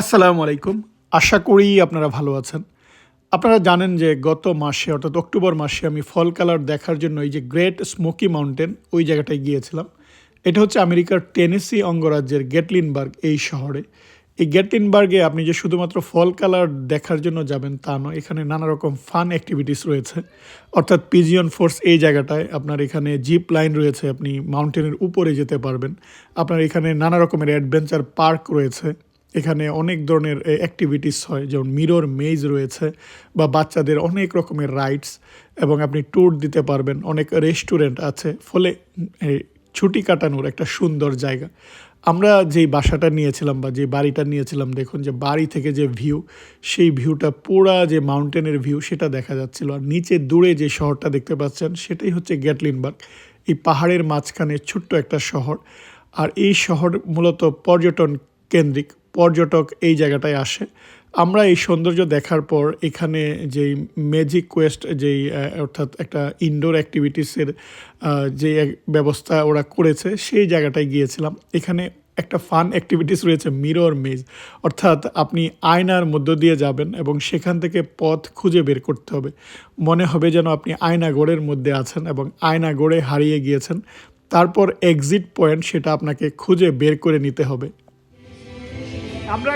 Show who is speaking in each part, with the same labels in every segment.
Speaker 1: আসসালামু আলাইকুম। আশা করি আপনারা ভালো আছেন। আপনারা জানেন যে গত মাসে, অর্থাৎ অক্টোবর মাসে আমি ফল কালার দেখার জন্য এই যে গ্রেট স্মোকি মাউন্টেন ওই জায়গাটায় গিয়েছিলাম। এটা হচ্ছে আমেরিকার টেনেসি অঙ্গরাজ্যের গেটলিনবার্গ এই শহরে। এই গেটলিনবার্গে আপনি যে শুধুমাত্র ফল কালার দেখার জন্য যাবেন তা নয়, এখানে নানা রকম ফান অ্যাক্টিভিটিস রয়েছে। অর্থাৎ পিজিয়ন ফোর্স এই জায়গাটায় আপনার এখানে জিপ লাইন রয়েছে, আপনি মাউন্টেনের উপরে যেতে পারবেন। আপনার এখানে নানা রকমের অ্যাডভেঞ্চার পার্ক রয়েছে। এখানে অনেক ধরনের অ্যাক্টিভিটিস হয়, যেমন মিরর মেজ রয়েছে, বা বাচ্চাদের অনেক রকমের রাইডস এবং আপনি ট্যুর দিতে পারবেন। অনেক রেস্টুরেন্ট আছে, ফলে ছুটি কাটানোর একটা সুন্দর জায়গা। আমরা যেই বাসাটা নিয়েছিলাম, বা যে বাড়িটা নিয়েছিলাম, দেখুন যে বাড়ি থেকে যে ভিউ সেই ভিউটা পুরা যে মাউন্টেনের ভিউ সেটা দেখা যাচ্ছিল। আর নিচে দূরে যে শহরটা দেখতে পাচ্ছেন, সেটাই হচ্ছে গ্যাটলিনবার্গ এই পাহাড়ের মাঝখানে ছোট্ট একটা শহর। আর এই শহর মূলত পর্যটন কেন্দ্রিক। পর্যটক এই জায়গাটায় আসে। আমরা এই সৌন্দর্য দেখার পর এখানে যেই ম্যাজিক কোয়েস্ট যেই অর্থাৎ একটা ইনডোর অ্যাক্টিভিটিসের যে ব্যবস্থা ওরা করেছে, সেই জায়গাটায় গিয়েছিলাম। এখানে একটা ফান অ্যাক্টিভিটিস রয়েছে মিরর মেজ অর্থাৎ আপনি আয়নার মধ্য দিয়ে যাবেন এবং সেখান থেকে পথ খুঁজে বের করতে হবে। মনে হবে যেন আপনি আয়নাগড়ের মধ্যে আছেন এবং আয়নাগড়ে হারিয়ে গিয়েছেন। তারপর এক্সিট পয়েন্ট সেটা আপনাকে খুঁজে বের করে নিতে হবে।
Speaker 2: আমরা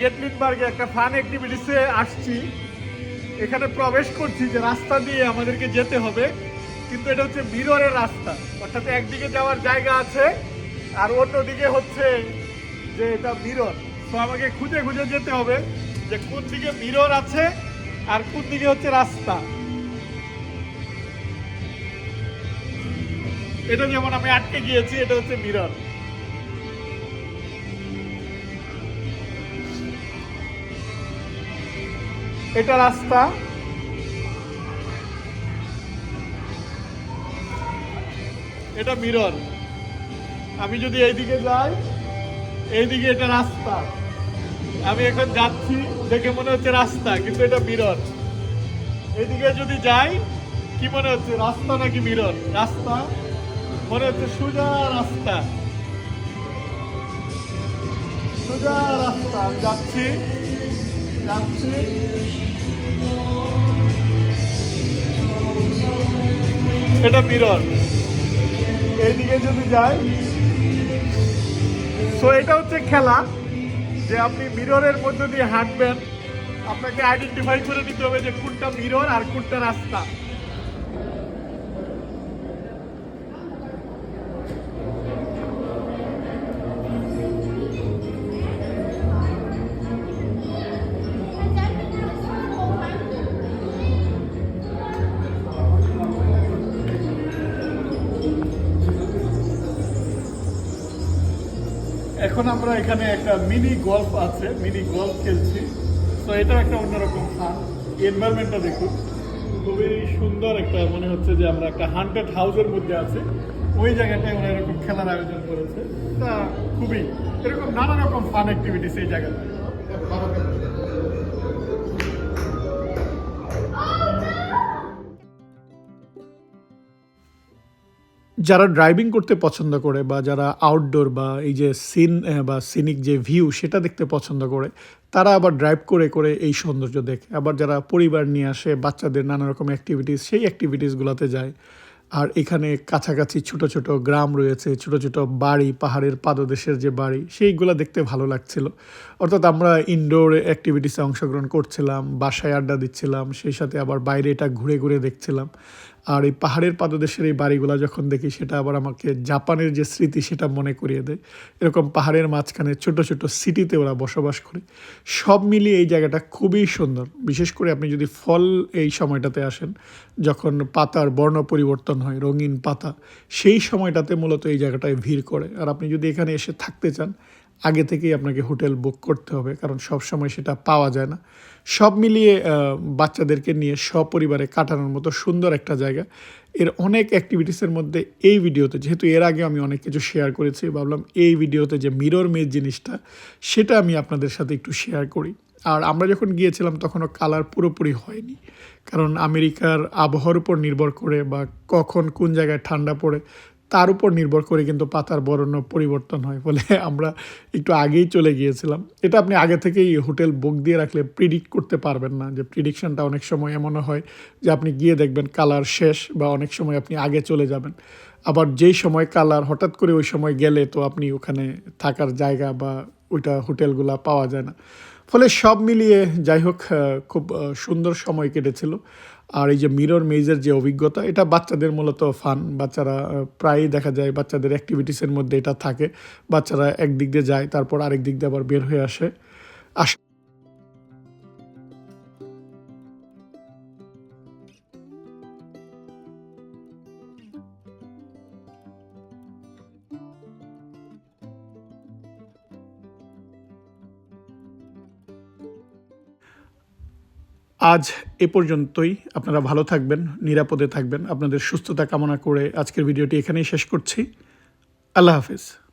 Speaker 2: গেটলিনবার্গে একটা ফান অ্যাক্টিভিটিসে আসছি। এখানে প্রবেশ করছি যে রাস্তা দিয়ে আমাদেরকে যেতে হবে। কিন্তু এটা হচ্ছে মিররের রাস্তা। অর্থাৎ একদিকে যাওয়ার জায়গা আছে, আর অন্যদিকে হচ্ছে যে এটা মিরর। তো আমাকে খুঁজে খুঁজে যেতে হবে যে কোন দিকে মিরর আছে আর কোন দিকে হচ্ছে রাস্তা। এটা যেমন আমি আটকে গিয়েছি, এটা হচ্ছে মিরর। এটা রাস্তা। এটা মিরর। আমি যদি এইদিকে যাই, এইদিকে এটা রাস্তা। আমি এখন যাচ্ছি দেখে মনে হচ্ছে রাস্তা, কিন্তু এটা মিরর। এইদিকে যদি যাই, কি মনে হচ্ছে, রাস্তা নাকি মিরর? রাস্তা? মনে হচ্ছে সোজা রাস্তা। সোজা রাস্তা, আমি যাচ্ছি। এটা মিরর এইদিকে যদি যাই তো এটা হচ্ছে খেলা যে আপনি মিররের মধ্যে দিয়ে হাঁটবেন আপনাকে আইডেন্টিফাই করে নিতে হবে যে কোনটা মিরর আর কোনটা রাস্তা। এখন আমরা এখানে একটা মিনি গল্ফ আছে, মিনি গল্ফ খেলছি। তো এটা একটা অন্যরকম ফান এনভায়রনমেন্টটা দেখুন। খুবই সুন্দর একটা মনে হচ্ছে যে আমরা একটা হান্টেড হাউসের মধ্যে আছে। ওই জায়গাটায় ওরা এরকম খেলার আয়োজন করেছে। তা খুবই, এরকম নানা রকম ফান অ্যাক্টিভিটিস এই জায়গাটায়।
Speaker 1: যারা ড্রাইভিং করতে পছন্দ করে বা যারা আউটডোর বা এই যে সিন বা সিনিক যে ভিউ সেটা দেখতে পছন্দ করে, তারা আবার ড্রাইভ করে করে এই সৌন্দর্য দেখে। আবার যারা পরিবার নিয়ে আসে, বাচ্চাদের নানা রকম অ্যাক্টিভিটিস সেই অ্যাক্টিভিটিসগুলোতে যায়। আর এখানে কাছাকাছি ছোট ছোট গ্রাম রয়েছে, ছোট ছোট বাড়ি, পাহাড়ের পাদদেশের যে বাড়ি, সেইগুলো দেখতে ভালো লাগছিল। অর্থাৎ আমরা ইনডোর অ্যাক্টিভিটিসে অংশগ্রহণ করছিলাম, বাসায় আড্ডা দিচ্ছিলাম, সেই সাথে আবার বাইরে এটা ঘুরে ঘুরে দেখছিলাম। আর এই পাহাড়ের পাদদেশের এই বাড়িগুলো যখন দেখি, সেটা আবার আমাকে জাপানের যে স্মৃতি সেটা মনে করিয়ে দেয়। এরকম পাহাড়ের মাঝখানে ছোট ছোট সিটিতে ওরা বসবাস করে। সব মিলিয়ে এই জায়গাটা খুবই সুন্দর। বিশেষ করে আপনি যদি ফল এই সময়টাতে আসেন, যখন পাতার বর্ণ পরিবর্তন হয়, রঙিন পাতা, সেই সময়টাতে মূলত এই জায়গাটায় ভিড় করে। আর আপনি যদি এখানে এসে থাকতে চান আগে থেকেই আপনাকে হোটেল বুক করতে হবে, কারণ সব সময় সেটা পাওয়া যায় না। সব মিলিয়ে বাচ্চাদেরকে নিয়ে সপরিবারে কাটানোর মতো সুন্দর একটা জায়গা। এর অনেক অ্যাক্টিভিটিসের মধ্যে এই ভিডিওতে, যেহেতু এর আগে আমি অনেক কিছু শেয়ার করেছি, ভাবলাম এই ভিডিওতে যে মিরর মেজ জিনিসটা, সেটা আমি আপনাদের সাথে একটু শেয়ার করি। আর আমরা যখন গিয়েছিলাম, তখনও কালার পুরোপুরি হয়নি। কারণ আমেরিকার আবহাওয়ার উপর নির্ভর করে বা কখন কোন জায়গায় ঠান্ডা পড়ে তার উপর নির্ভর করে কিন্তু পাতার বর্ণ পরিবর্তন হয় ফলে আমরা একটু আগেই চলে গিয়েছিলাম। এটা আপনি আগে থেকেই হোটেল বুক দিয়ে রাখলে প্রিডিক্ট করতে পারবেন না যে প্রিডিকশনটা অনেক সময় এমনও হয় যে আপনি গিয়ে দেখবেন কালার শেষ বা অনেক সময় আপনি আগে চলে যাবেন। আবার যেই সময় কালার হঠাৎ করে ওই সময় গেলে তো আপনি ওখানে থাকার জায়গা বা ওইটা হোটেলগুলা পাওয়া যায় না। ফলে সব মিলিয়ে যাই হোক খুব সুন্দর সময় কেটেছিল। আর এই যে মিরর মেজের যে অভিজ্ঞতা, এটা বাচ্চাদের মূলত ফান বাচ্চারা প্রায়ই দেখা যায় বাচ্চাদের অ্যাক্টিভিটিসের মধ্যে এটা থাকে। বাচ্চারা একদিক দিয়ে যায়, তারপর আরেক দিক দিয়ে আবার বের হয়ে আসে। আস আজ এ পর্যন্তই। আপনারা ভালো থাকবেন, নিরাপদে থাকবেন। আপনাদের সুস্থতা কামনা করে আজকের ভিডিওটি এখানেই শেষ করছি। আল্লাহ হাফিজ।